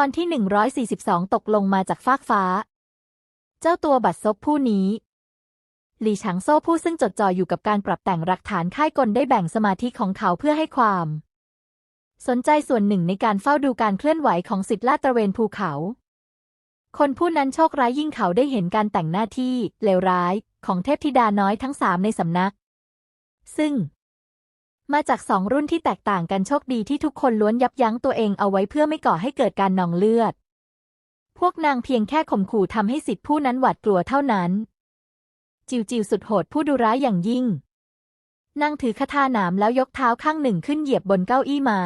ตอนที่ 142 ตกลงมาจากฟากฟ้า เจ้าตัวบัดซบผู้นี้ หลี่ฉางโซ่ผู้ซึ่งจดจ่ออยู่กับการปรับแต่งหลักฐานค่ายกลได้แบ่งสมาธิของเขาเพื่อให้ความ สนใจส่วนหนึ่งในการเฝ้าดูการเคลื่อนไหวของสิทธิลาดตระเวนภูเขา คนผู้นั้นโชคร้ายยิ่งเขาได้เห็นการแต่งหน้าที่เลวร้ายของเทพธิดาน้อยทั้งสามในสำนัก ซึ่ง มาจากสองรุ่นที่แตกต่างกันโชคดีที่ทุกคนล้วนยับยั้งตัวเองเอาไว้เพื่อไม่ก่อให้เกิดการนองเลือด พวกนางเพียงแค่ข่มขู่ทำให้สิทธิผู้นั้นหวาดกลัวเท่านั้น จิวจิวสุดโหดผู้ดุร้ายอย่างยิ่ง นางถือคาถาหนามแล้วยกเท้าข้างหนึ่งขึ้นเหยียบบนเก้าอี้ไม้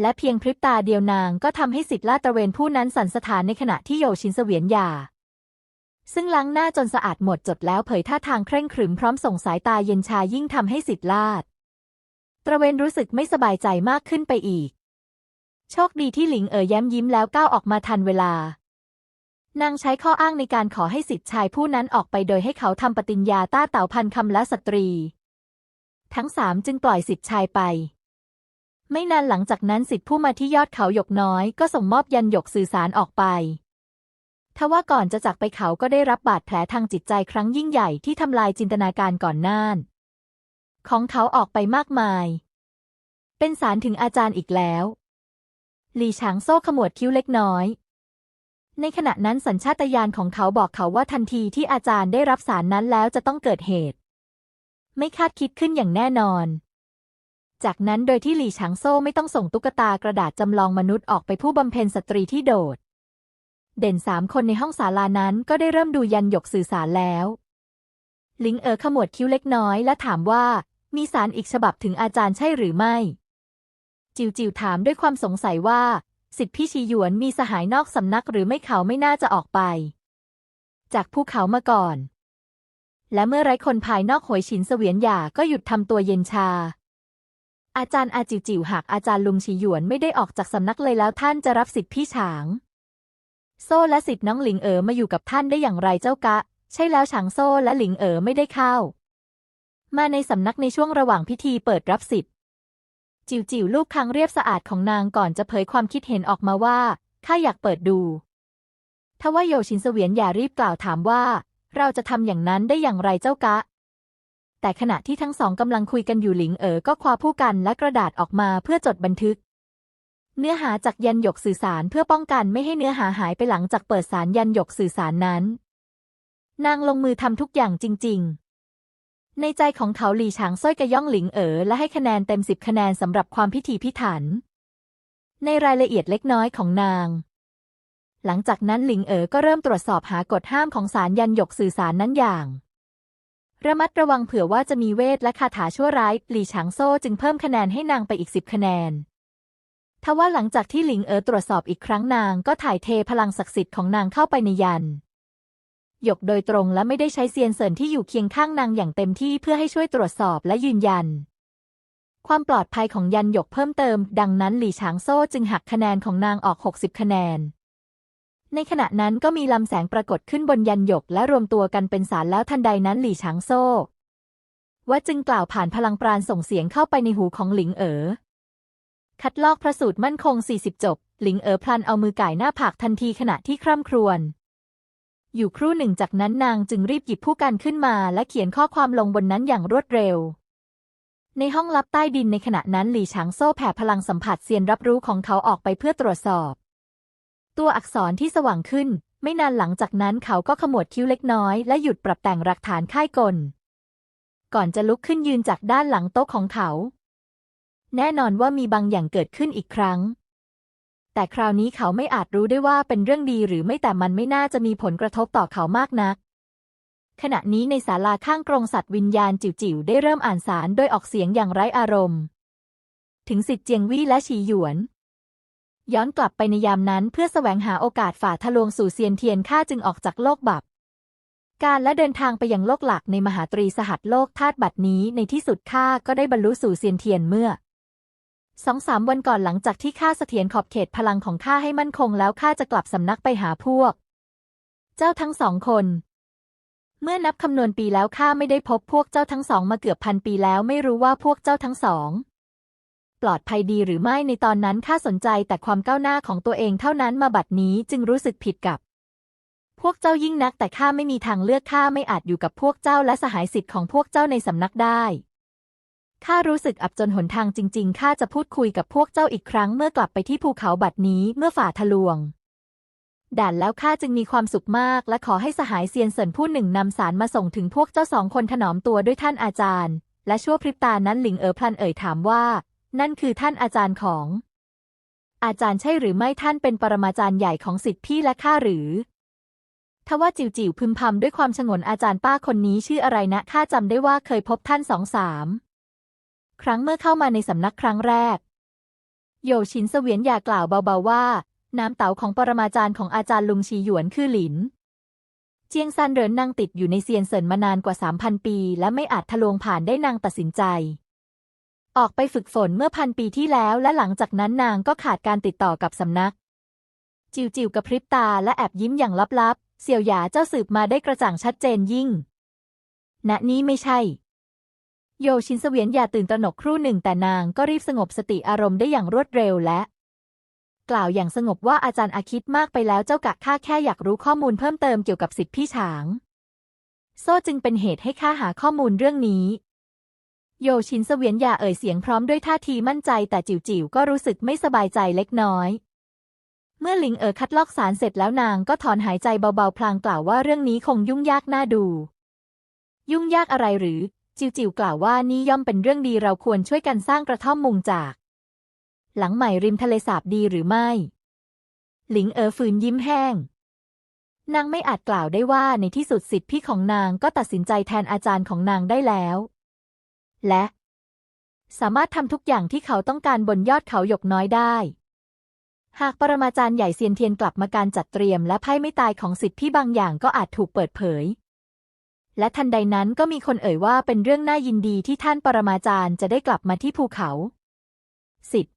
และเพียงพริบตาเดียวนางก็ทำให้สิทธิลาตระเวนผู้นั้นสั่นสะท้านในขณะที่โยชินเสวียนยาซึ่งล้างหน้าจนสะอาดหมดจดแล้วเผยท่าทางเคร่งขรึมพร้อมส่งสายตาเย็นชายิ่งทำให้สิทธิลาด ตระเวนรู้สึกไม่สบายใจมากขึ้นไปอีก โชคดีที่หลิงเอ๋อแย้มยิ้มแล้วก้าวออกมาทันเวลา นางใช้ข้ออ้างในการขอให้สิทธิชายผู้นั้นออกไปโดยให้เขาทำปฏิญญาต้าเต่าพันคำละสตรี ทั้งสามจึงปล่อยสิทธิชายไป ไม่นานหลังจากนั้นสิทธิผู้มาที่ยอดเขาหยกน้อย ก็ส่งมอบยันหยกสื่อสารออกไปทว่าก่อนจะจากไปเขาก็ได้รับบาดแผลทางจิตใจครั้งยิ่งใหญ่ที่ทำลายจินตนาการก่อนหน้าน ของเขาออกไปมากมาย เป็นสารถึงอาจารย์อีกแล้ว หลี่ฉางโซ่ขมวดคิ้วเล็กน้อย ในขณะนั้นสัญชาตญาณของเขาบอกเขาว่าทันทีที่อาจารย์ได้รับสารนั้นแล้วจะต้องเกิดเหตุ ไม่คาดคิดขึ้นอย่างแน่นอน จากนั้นโดยที่หลี่ฉางโซ่ไม่ต้องส่งตุ๊กตากระดาษจำลองมนุษย์ออกไปผู้บำเพ็ญสตรีที่โดด เด่นสามคนในห้องศาลานั้นก็ได้เริ่มดูยันหยกสื่อสารแล้วลิงเอ๋อขมวดคิ้วเล็กน้อยและถามว่า มีสารอีกฉบับถึงอาจารย์ใช่หรือไม่ จิวจิวถามด้วยความสงสัยว่า สิทธิพี่ชีหยวนมีสหายนอกสำนักหรือไม่เขาไม่น่าจะออกไป จากภูเขามาก่อน และเมื่อไร้คนภายนอกหวยฉินเสวียนหยาก็หยุดทำตัวเย็นชา อาจารย์อาจิวจิวหากอาจารย์ลุงชีหยวนไม่ได้ออกจากสำนักเลยแล้วท่านจะรับสิทธิพี่ฉาง โซ่และสิทธิน้องหลิงเอ๋อมาอยู่กับท่านได้อย่างไรเจ้ากะ ใช่แล้วฉางโซ่และหลิงเอ๋อไม่ได้เข้า มาในสำนักในช่วงระหว่างพิธีเปิดรับสิทธิ์ จิวจิวลูกครั้งเรียบสะอาดของนางก่อนจะเผยความคิดเห็นออกมาว่าข้าอยากเปิดดู ทว่าโยชินเสวียนอย่ารีบกล่าวถามว่า เราจะทำอย่างนั้นได้อย่างไรเจ้ากะ แต่ขณะที่ทั้งสองกำลังคุยกันอยู่หลิงเอ๋อก็คว้าผู้กันและกระดาษออกมาเพื่อจดบันทึก เนื้อหาจากยันหยกสื่อสารเพื่อป้องกันไม่ให้เนื้อหาหายไปหลังจากเปิดสารยันหยกสื่อสารนั้น นางลงมือทำทุกอย่างจริง ๆ ในใจของเขาหลี่ฉางซ้อยกระย่องหลิงเอ๋อและให้คะแนนเต็มสิบคะแนนสำหรับความพิถีพิถัน ในรายละเอียดเล็กน้อยของนาง หลังจากนั้นหลิงเอ๋อก็เริ่มตรวจสอบหากฎห้ามของสารยันหยกสื่อสารนั้นอย่าง ระมัดระวังเผื่อว่าจะมีเวทและคาถาชั่วร้าย หลี่ฉางโซ่จึงเพิ่มคะแนนให้นางไปอีกสิบคะแนนทว่าหลังจากที่หลิงเอ๋อตรวจสอบอีกครั้งนางก็ถ่ายเทพลังศักดิ์สิทธิ์ของนางเข้าไปในยัน หยกโดยตรงและไม่ได้ใช้เซียนเซินที่อยู่เคียงข้างนางอย่างเต็มที่เพื่อให้ช่วยตรวจสอบและยืนยัน ความปลอดภัยของยันหยกเพิ่มเติม ดังนั้นหลี่ฉางโซ่จึงหักคะแนนของนางออก 60 คะแนน ในขณะนั้นก็มีลำแสงปรากฏขึ้นบนยันหยกและรวมตัวกันเป็นสารแล้วทันใดนั้นหลี่ฉางโซ่ว่าจึงกล่าวผ่านพลังปราณส่งเสียงเข้าไปในหูของหลิงเอ๋อคัดลอกพระสูตรมั่นคง 40 จบ หลิงเอ๋อพลันเอามือก่ายหน้าผากทันทีขณะที่คร่ำครวญ อยู่ครู่หนึ่งจากนั้นนางจึงรีบหยิบผู้กันขึ้นมาและเขียนข้อความลงบนนั้นอย่างรวดเร็ว ในห้องลับใต้ดินในขณะนั้นหลี่ฉางโซ่แผ่พลังสัมผัสเซียนรับรู้ของเขาออกไปเพื่อตรวจสอบ ตัวอักษรที่สว่างขึ้น ไม่นานหลังจากนั้นเขาก็ขมวดคิ้วเล็กน้อย และหยุดปรับแต่งหลักฐานค่ายกล ก่อนจะลุกขึ้นยืนจากด้านหลังโต๊ะของเขา แน่นอนว่ามีบางอย่างเกิดขึ้นอีกครั้ง แต่คราวนี้เขาไม่อาจรู้ได้ว่าเป็นเรื่องดีหรือไม่แต่มันไม่น่าจะมีผลกระทบต่อเขามากนัก ขณะนี้ในศาลาข้างกรงสัตว์วิญญาณจิ๋วๆได้เริ่มอ่านสารโดยออกเสียงอย่างไร้อารมณ์ ถึงสิทธิ์เจียงวี่และฉีหยวน ย้อนกลับไปในยามนั้นเพื่อแสวงหาโอกาสฝ่าทะลวงสู่เซียนเทียนข้าจึงออกจากโลกบับการและเดินทางไปยังโลกหลักในมหาตรีสหัสโลกธาตุบัดนี้ในที่สุดข้าก็ได้บรรลุสู่เซียนเทียนเมื่อ สองสามวันก่อนหลังจากที่ข้าเสถียรขอบเขตพลังของข้าให้มั่นคงแล้วข้าจะกลับสำนักไปหาพวก เจ้าทั้งสองคน เมื่อนับคำนวณปีแล้วข้าไม่ได้พบพวกเจ้าทั้งสองมาเกือบพันปีแล้วไม่รู้ว่าพวกเจ้าทั้งสอง ปลอดภัยดีหรือไม่ในตอนนั้นข้าสนใจแต่ความก้าวหน้าของตัวเองเท่านั้นมาบัดนี้จึงรู้สึกผิดกับ พวกเจ้ายิ่งนักแต่ข้าไม่มีทางเลือกข้าไม่อาจอยู่กับพวกเจ้าและสหายสิทธิ์ของพวกเจ้าในสำนักได้ ข้ารู้สึกอับจนหนทางจริงๆ ข้าจะพูดคุยกับพวกเจ้าอีกครั้งเมื่อกลับไปที่ภูเขาบัดนี้เมื่อฝ่าทะลวง ด่านแล้วข้าจึงมีความสุขมาก และขอให้สหายเซียนเซินผู้หนึ่งนำสารมาส่งถึงพวกเจ้าสองคนถนอมตัวด้วยท่านอาจารย์ และชั่วพริบตานั้นหลิงเอ๋อพลันเอ่ยถามว่า นั่นคือท่านอาจารย์ของ อาจารย์ใช่หรือไม่ท่านเป็นปรมาจารย์ใหญ่ของสิทธิพี่และข้าหรือทว่าจิวจิวพึมพำด้วยความชงนอาจารย์ป้าคนนี้ชื่ออะไรนะข้าจำได้ว่าเคยพบท่านสองสาม ครั้งเมื่อเข้ามาในสำนักครั้งแรก โยชินเสวียนอย่ากล่าวเบาๆว่า น้ำเต๋าของปรมาจารย์ของอาจารย์ลุงชีหยวนคือหลิน เจียงซันเหรินนางติดอยู่ในเซียนเซินมานานกว่า 3,000 ปี และไม่อาจทะลวงผ่านได้นางตัดสินใจ ออกไปฝึกฝนเมื่อพันปีที่แล้ว และหลังจากนั้นนางก็ขาดการติดต่อกับสำนัก จิวจิวกระพริบตาและแอบยิ้มอย่างลับๆ เสี่ยวหยาเจ้าสืบมาได้กระจ่างชัดเจนยิ่ง ณนี้ไม่ใช่ โยชินเสวียนอย่าตื่นตระหนกครู่หนึ่งแต่นางก็รีบสงบสติอารมณ์ได้อย่างรวดเร็วและ กล่าวอย่างสงบว่าอาจารย์อาคิดมากไปแล้วเจ้ากะข้าแค่อยากรู้ข้อมูลเพิ่มเติมเกี่ยวกับสิทธิพี่ฉาง โซ่จึงเป็นเหตุให้ข้าหาข้อมูลเรื่องนี้ โยชินเสวียนอย่าเอ่ยเสียงพร้อมด้วยท่าทีมั่นใจแต่จิ๋วจิ๋วก็รู้สึกไม่สบายใจเล็กน้อย เมื่อลิงเอ๋อคัดลอกสารเสร็จแล้วนางก็ถอนหายใจเบาๆพลางกล่าวว่าเรื่องนี้คงยุ่งยากน่าดู ยุ่งยากอะไรหรือ จิวจิวกล่าวว่านี่ย่อมเป็นเรื่องดีเราควรช่วยกันสร้างกระท่อมมุงจาก หลังใหม่ริมทะเลสาบดีหรือไม่ หลิงเอ๋อฝืนยิ้มแห้ง นางไม่อาจกล่าวได้ว่าในที่สุดสิทธิพี่ของนางก็ตัดสินใจแทนอาจารย์ของนางได้แล้ว และ สามารถทำทุกอย่างที่เขาต้องการบนยอดเขาหยกน้อยได้ หากปรมาจารย์ใหญ่เซียนเทียนกลับมาการจัดเตรียมและไพ่ไม่ตายของสิทธิพี่บางอย่างก็อาจถูกเปิดเผย และทันใดนั้นก็มีคนเอ่ยว่าเป็นเรื่องน่ายินดีที่ท่านปรมาจารย์จะได้กลับมาที่ภูเขาสิทธิ์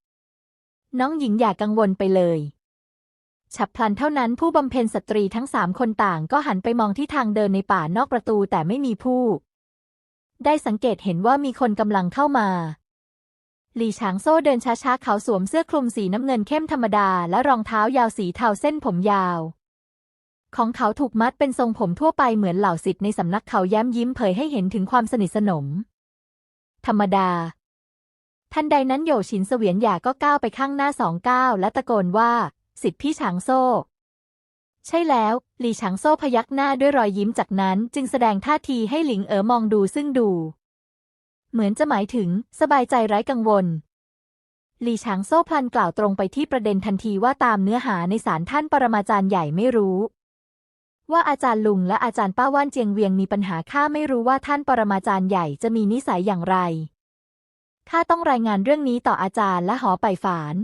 น้องหญิงอย่ากังวลไปเลย ฉับพลันเท่านั้นผู้บำเพ็ญสตรีทั้งสามคนต่างก็หันไปมองที่ทางเดินในป่านอกประตูแต่ไม่มีผู้ ได้สังเกตเห็นว่ามีคนกำลังเข้ามาหลี่ฉางโซ่เดินช้าๆ เขาสวมเสื้อคลุมสีน้ำเงินเข้มธรรมดา และรองเท้ายาวสีเทาเส้นผมยาว ของเขาถูกมัดเป็นทรงผมทั่วไปเหมือนเหล่าสิทธิ์ในสำนักเขาแย้มยิ้มเผยให้เห็นถึงความสนิทสนม ธรรมดา ทันใดนั้นโยชินเสวียนหยาก็ก้าวไปข้างหน้าสองก้าวและตะโกนว่า สิทธิพี่ฉางโซ่ ใช่แล้วหลี่ฉางโซ่พยักหน้าด้วยรอยยิ้มจากนั้นจึงแสดงท่าทีให้หลิงเอ๋อมองดูซึ่งดู เหมือนจะหมายถึง สบายใจไร้กังวลหลี่ฉางโซ่พลันกล่าวตรงไปที่ประเด็นทันทีว่าตามเนื้อหาในสารท่านปรมาจารย์ใหญ่ไม่รู้ ว่าอาจารย์ลุงและอาจารย์ป้าว่านเจียงเวียงมีปัญหาข้าไม่รู้ว่าท่านปรมาจารย์ใหญ่จะมีนิสัยอย่างไรข้าต้องรายงานเรื่องนี้ต่ออาจารย์และหอไปฝาน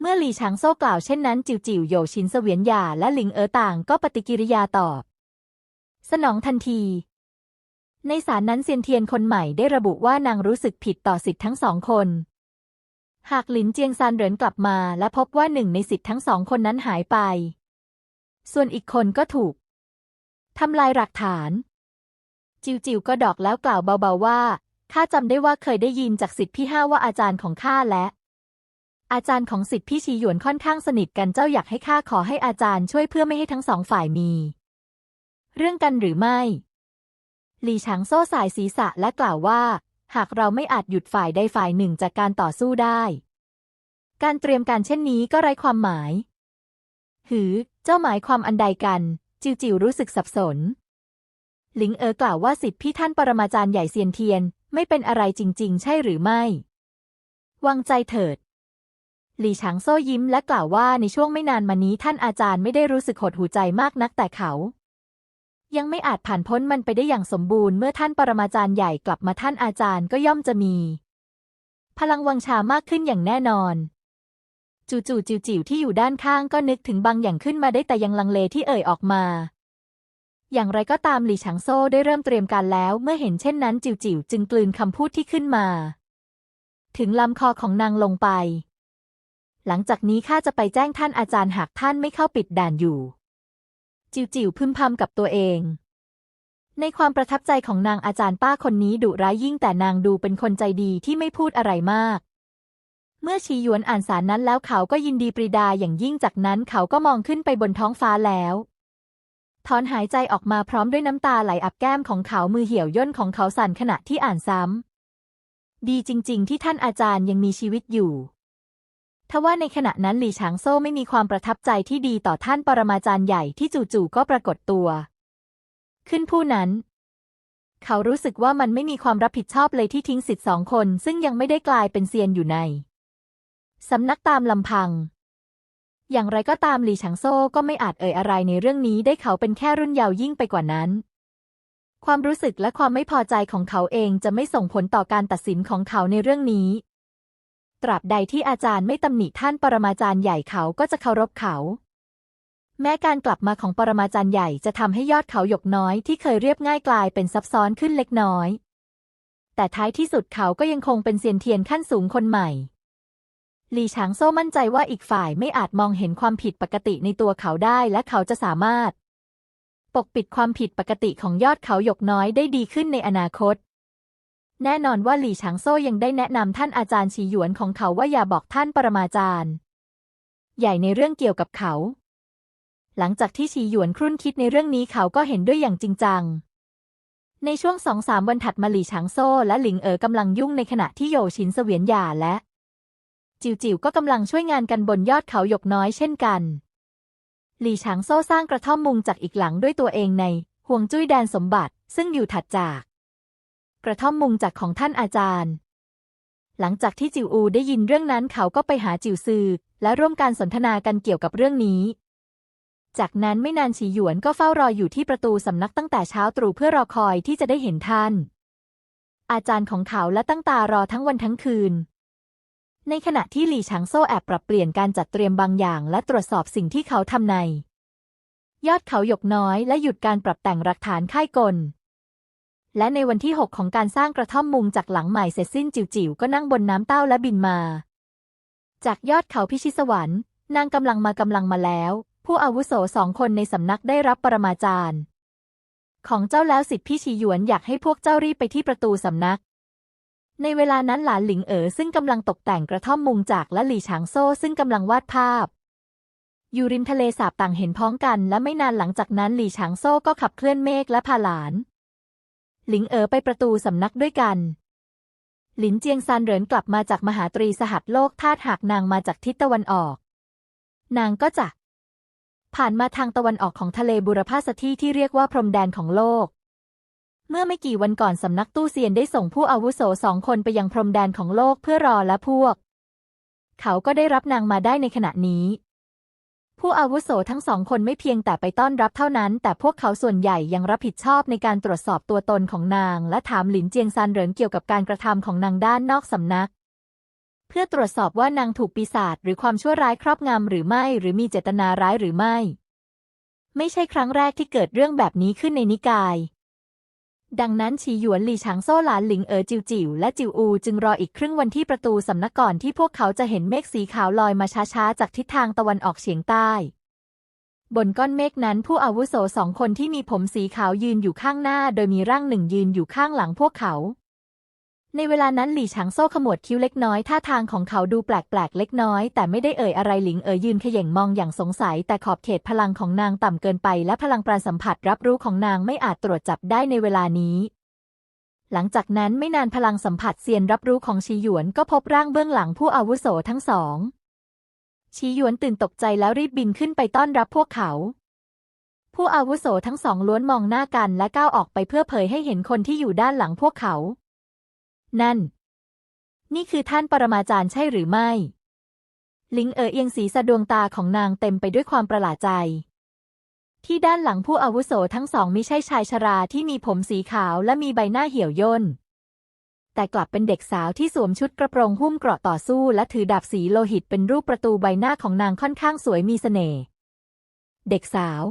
เมื่อหลี่ฉางโซ่กล่าวเช่นนั้น จิวจิวโยชินเสวียนหยาและหลิงเอ๋อต่างก็ปฏิกิริยาตอบ สนองทันที ในสารนั้นเซียนเทียนคนใหม่ได้ระบุว่านางรู้สึกผิดต่อสิทธิ์ทั้งสองคน หากหลินเจียงซานเหรินกลับมาและพบว่าหนึ่งในสิทธิ์ทั้งสองคนนั้นหายไป ส่วนอีกคนก็ถูกทำลายหลักฐาน จิวจิวก็ดอกแล้วกล่าวเบาๆว่าข้าจำได้ว่าเคยได้ยินจากสิทธิพี่ห้าว่าอาจารย์ของข้าและ อาจารย์ของสิทธิพี่ชีหยวนค่อนข้างสนิทกันเจ้าอยากให้ข้าขอให้อาจารย์ช่วยเพื่อไม่ให้ทั้งสองฝ่ายมี เรื่องกันหรือไม่ หลี่ฉางโซ่สายศีรษะและกล่าวว่า หากเราไม่อาจหยุดฝ่ายใดฝ่ายหนึ่งจากการต่อสู้ได้ การเตรียมการเช่นนี้ก็ไร้ความหมาย หือ จ้าหมายความอันใดกัน จิวจิวรู้สึกสับสน หลิงเอ๋อกล่าวว่าสิทธิพี่ท่านปรมาจารย์ใหญ่เซียนเทียน ไม่เป็นอะไรจริง ๆ ใช่หรือไม่ วางใจเถิด หลี่ฉางโซ่ยิ้มและกล่าวว่าในช่วงไม่นานมานี้ท่านอาจารย์ไม่ได้รู้สึกหดหูใจมากนักแต่เขา ยังไม่อาจผ่านพ้นมันไปได้อย่างสมบูรณ์เมื่อท่านปรมาจารย์ใหญ่กลับมาท่านอาจารย์ก็ย่อมจะมี พลังวังชามากขึ้นอย่างแน่นอน จู่ๆจิวจิวที่อยู่ด้านข้างก็นึกถึงบางอย่างขึ้นมาได้แต่ยังลังเลที่เอ่ยออกมา อย่างไรก็ตามหลี่ฉางโซ่ได้เริ่มเตรียมการแล้ว เมื่อเห็นเช่นนั้นจิวจิวจึงกลืนคำพูดที่ขึ้นมา ถึงลำคอของนางลงไป หลังจากนี้ข้าจะไปแจ้งท่านอาจารย์หากท่านไม่เข้าปิดด่านอยู่ จิวจิวพึมพำกับตัวเองในความประทับใจของนางอาจารย์ป้าคนนี้ดุร้ายยิ่งแต่นางดูเป็นคนใจดีที่ไม่พูดอะไรมาก เมื่อชีหยวนอ่านสารนั้นแล้วเขาก็ยินดีปรีดาอย่างยิ่งจากนั้นเขาก็มองขึ้นไปบนท้องฟ้าแล้วถอนหายใจออกมาพร้อมด้วยน้ำตาไหลอับแก้มของเขามือเหี่ยวย่นของเขาสั่นขณะที่อ่านซ้ำ ดีจริง ๆ ที่ท่านอาจารย์ยังมีชีวิตอยู่ ทว่าในขณะนั้นหลี่ฉางโซ่ไม่มีความประทับใจที่ดีต่อท่านปรมาจารย์ใหญ่ที่จู่ๆก็ปรากฏตัว ขึ้นผู้นั้น เขารู้สึกว่ามันไม่มีความรับผิดชอบเลยที่ทิ้งสิทธิ์สองคน ซึ่งยังไม่ได้กลายเป็นเซียนอยู่ใน สำนักตามลำพัง อย่างไรก็ตามหลี่ฉางโซ่ก็ไม่อาจเอ่ยอะไรในเรื่องนี้ได้เขาเป็นแค่รุ่นเยาว์ยิ่งไปกว่านั้น ความรู้สึกและความไม่พอใจของเขาเองจะไม่ส่งผลต่อการตัดสินของเขาในเรื่องนี้ ตราบใดที่อาจารย์ไม่ตำหนิท่านปรมาจารย์ใหญ่เขาก็จะเคารพเขาแม้การกลับมาของปรมาจารย์ใหญ่จะทำให้ยอดเขาหยกน้อยที่เคยเรียบง่ายกลายเป็นซับซ้อนขึ้นเล็กน้อย แต่ท้ายที่สุดเขาก็ยังคงเป็นเซียนเทียนขั้นสูงคนใหม่ หลี่ฉางโซ่มั่นใจว่าอีกฝ่ายไม่อาจมองเห็นความผิดปกติในตัวเขาได้และเขาจะสามารถ ปกปิดความผิดปกติของยอดเขาหยกน้อยได้ดีขึ้นในอนาคต แน่นอนว่าหลี่ฉางโซ่ยังได้แนะนำท่านอาจารย์ฉีหยวนของเขาว่าอย่าบอกท่านปรมาจารย์ ใหญ่ในเรื่องเกี่ยวกับเขา หลังจากที่ฉีหยวนครุ่นคิดในเรื่องนี้เขาก็เห็นด้วยอย่างจริงจังในช่วงสองสามวันถัดมาหลี่ฉางโซ่และหลิงเอ๋อกำลังยุ่งในขณะที่โยชินเสวียนหย่าและ จิวจิวก็กำลังช่วยงานกันบนยอดเขาหยกน้อยเช่นกัน หลี่ฉางโซ่สร้างกระท่อมมุงจากอีกหลังด้วยตัวเองในห่วงจุ้ยแดนสมบัติ ซึ่งอยู่ถัดจาก กระท่อมมุงจากของท่านอาจารย์ หลังจากที่จิวอูได้ยินเรื่องนั้นเขาก็ไปหาจิวซือ และร่วมการสนทนากันเกี่ยวกับเรื่องนี้จากนั้นไม่นานฉีหยวนก็เฝ้ารออยู่ที่ประตูสำนักตั้งแต่เช้าตรู่เพื่อรอคอยที่จะได้เห็นท่าน อาจารย์ของเขาและตั้งตารอทั้งวันทั้งคืน ในขณะที่หลี่ฉางโซ่แอบปรับเปลี่ยนการจัดเตรียมบางอย่าง และตรวจสอบสิ่งที่เขาทำใน ยอดเขาหยกน้อยและหยุดการปรับแต่งหลักฐานค่ายกล และในวันที่ 6 ของการสร้างกระท่อมมุงจากหลังใหม่เสร็จสิ้นจิ๋วๆก็นั่งบนน้ำเต้าและบินมา จากยอดเขาพิชิตสวรรค์นางกำลังมากำลังมาแล้ว ผู้อาวุโสสองคนในสำนักได้รับปรมาจารย์ ของเจ้าแล้วสิทธิพี่ชีหยวนอยากให้พวกเจ้ารีบไปที่ประตูสำนัก ในเวลานั้นหลานหลิงเอ๋อซึ่งกำลังตกแต่งกระท่อมมุงจากและหลี่ฉางโซ่ซึ่งกำลังวาดภาพ อยู่ริมทะเลสาบต่างเห็นพ้องกัน และไม่นานหลังจากนั้นหลี่ฉางโซ่ก็ขับเคลื่อนเมฆและพาหลาน หลิงเอ๋อไปประตูสำนักด้วยกัน หลินเจียงซานเหรินกลับมาจากมหาตรีสหัสโลกธาตุหากนางมาจากทิศตะวันออก นางก็จะผ่านมาทางตะวันออกของทะเลบุรพาสที่ที่เรียกว่าพรมแดนของโลก เมื่อไม่กี่วันก่อนสำนักตู้เซียนได้ส่งผู้อาวุโสสองคนไปยังพรมแดนของโลกเพื่อรอและพวก เขาก็ได้รับนางมาได้ในขณะนี้ ผู้อาวุโสทั้งสองคนไม่เพียงแต่ไปต้อนรับเท่านั้น แต่พวกเขาส่วนใหญ่ยังรับผิดชอบในการตรวจสอบตัวตนของนาง และถามหลินเจียงซานเหรินเกี่ยวกับการกระทำของนางด้านนอกสำนัก เพื่อตรวจสอบว่านางถูกปีศาจหรือความชั่วร้ายครอบงำหรือไม่หรือมีเจตนาร้ายหรือไม่ ไม่ใช่ครั้งแรกที่เกิดเรื่องแบบนี้ขึ้นในนิกาย ดังนั้นฉีหยวนหลี่ฉางโซ่หลานหลิงเอ๋อจิวจิวและจิวอูจึงรออีกครึ่งวันที่ประตูสำนักก่อนที่พวกเขาจะเห็นเมฆสีขาวลอยมาช้าๆ จากทิศทางตะวันออกเฉียงใต้ บนก้อนเมฆนั้นผู้อาวุโสสองคนที่มีผมสีขาวยืนอยู่ข้างหน้า โดยมีร่างหนึ่งยืนอยู่ข้างหลังพวกเขา ในเวลานั้นหลี่ฉางโซ่ขมวดคิ้วเล็กน้อยท่าทางของเขาดูแปลกๆเล็กน้อย แต่ไม่ได้เอ่ยอะไรหลิงเอ๋ยยืนเขย่งมองอย่างสงสัย แต่ขอบเขตพลังของนางต่ำเกินไป และพลังปราณสัมผัสรับรู้ของนางไม่อาจตรวจจับได้ในเวลานี้ หลังจากนั้นไม่นานพลังสัมผัสเซียนรับรู้ของชีหยวนก็พบร่างเบื้องหลังผู้อาวุโสทั้งสองชีหยวนตื่นตกใจแล้วรีบบินขึ้นไปต้อนรับพวกเขาผู้อาวุโสทั้งสองล้วนมองหน้ากันและก้าวออกไปเพื่อเผยให้เห็นคนที่อยู่ด้านหลังพวกเขา นั่น นี่คือท่านปรมาจารย์ใช่หรือไม่ ลิงเอ๋อเอียงสีสะดวงตาของนางเต็มไปด้วยความประหลาดใจ ที่ด้านหลังผู้อาวุโสทั้งสองมิใช่ชายชราที่มีผมสีขาวและมีใบหน้าเหี่ยวย่น แต่กลับเป็นเด็กสาวที่สวมชุดกระโปรงหุ้มเกราะต่อสู้และถือดาบสีโลหิตเป็นรูปประตูใบหน้าของนางค่อนข้างสวยมีเสน่ห์เด็กสาว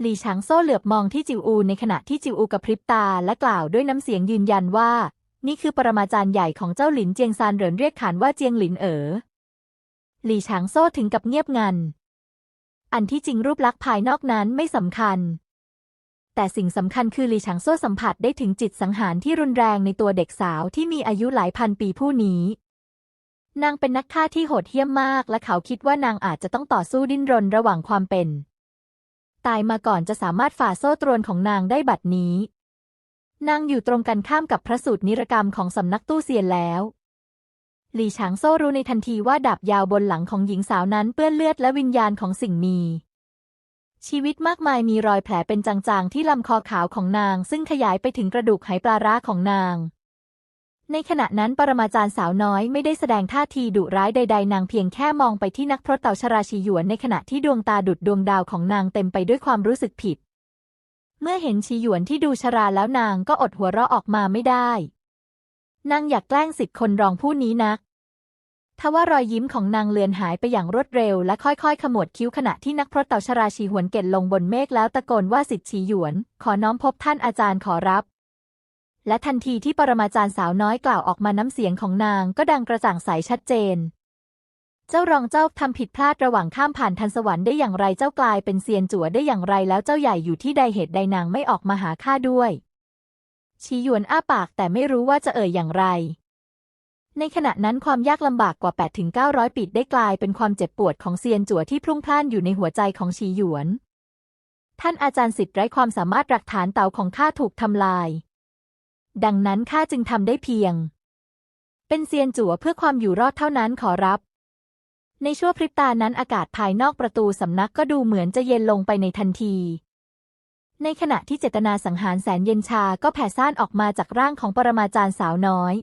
หลี่ฉางโซ่เหลือบมองที่จิวอูในขณะที่จิวอูกระพริบตาและกล่าวด้วยน้ำเสียงยืนยันว่า นี่คือปรมาจารย์ใหญ่ของเจ้าหลินเจียงซานเหรินเรียกขานว่าเจียงหลินเอ๋อ หลี่ฉางโซ่ถึงกับเงียบงัน อันที่จริงรูปลักษณ์ภายนอกนั้นไม่สำคัญ แต่สิ่งสำคัญคือหลี่ฉางโซ่สัมผัสได้ถึงจิตสังหารที่รุนแรงในตัวเด็กสาวที่มีอายุหลายพันปีผู้นี้ นางเป็นนักฆ่าที่โหดเหี้ยมมาก และเขาคิดว่านางอาจจะต้องต่อสู้ดิ้นรนระหว่างความเป็น ตายมาก่อนจะสามารถฝ่าโซ่ตรวนของนางได้บัดนี้ นางอยู่ตรงกันข้ามกับพระสูตรนิรกรรมของสำนักตู้เซียนแล้ว หลี่ฉางโซ่รู้ในทันทีว่าดาบยาวบนหลังของหญิงสาวนั้นเปื้อนเลือดและวิญญาณของสิ่งมี ชีวิตมากมายมีรอยแผลเป็นจางๆที่ลำคอขาวของนาง ซึ่งขยายไปถึงกระดูกไหปลาร้าของนาง ในขณะนั้นปรมาจารย์สาวน้อยไม่ได้แสดงท่าทีดุร้ายใด ๆ นางเพียงแค่มองไปที่นักพรตเต่าชราชีหยวนในขณะที่ดวงตาดุดดวงดาวของนางเต็มไปด้วยความรู้สึกผิด เมื่อเห็นชีหยวนที่ดูชราแล้วนางก็อดหัวเราะออกมาไม่ได้ นางอยากแกล้งสิทธิ์คนรองผู้นี้นัก ทว่ารอยยิ้มของนางเลือนหายไปอย่างรวดเร็วและค่อยๆ ขมวดคิ้วขณะที่นักพรตเต่าชราชีหวนเก่นลงบนเมฆแล้วตะโกนว่าสิทธิ์ชีหยวน ขอน้อมพบท่านอาจารย์ขอรับ และทันทีที่ปรมาจารย์สาวน้อยกล่าวออกมาน้ำเสียงของนางก็ดังกระจ่างใสชัดเจน เจ้ารองเจ้าทำผิดพลาดระหว่างข้ามผ่านทันสวรรค์ได้อย่างไรเจ้ากลายเป็นเซียนจั่วได้อย่างไรแล้วเจ้าใหญ่อยู่ที่ใดเหตุใดนางไม่ออกมาหาข้าด้วยชีหยวนอ้าปากแต่ไม่รู้ว่าจะเอ่ยอย่างไร ในขณะนั้นความยากลำบากกว่า8-900 ปีได้กลายเป็นความเจ็บปวดของเซียนจั่วที่พรุ่งพล่านอยู่ในหัวใจของชีหยวน ท่านอาจารย์สิทธิ์ไร้ความสามารถหลักฐานเต่าของข้าถูกทำลาย ดังนั้นข้าจึงทำได้เพียง เป็นเซียนจั่วเพื่อความอยู่รอดเท่านั้นขอรับ ในชั่วพริบตานั้นอากาศภายนอกประตูสำนักก็ดูเหมือนจะเย็นลงไปในทันที ในขณะที่เจตนาสังหารแสนเย็นชาก็แผ่ซ่านออกมาจากร่างของปรมาจารย์สาวน้อย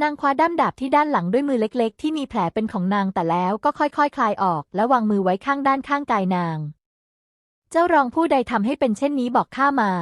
นางคว้าด้ามดาบที่ด้านหลังด้วยมือเล็กๆ ที่มีแผลเป็นของนางแต่แล้วก็ค่อยๆคคลายออก และวางมือไว้ข้างด้านข้างกายนาง เจ้ารองผู้ใดทำให้เป็นเช่นนี้บอกข้ามา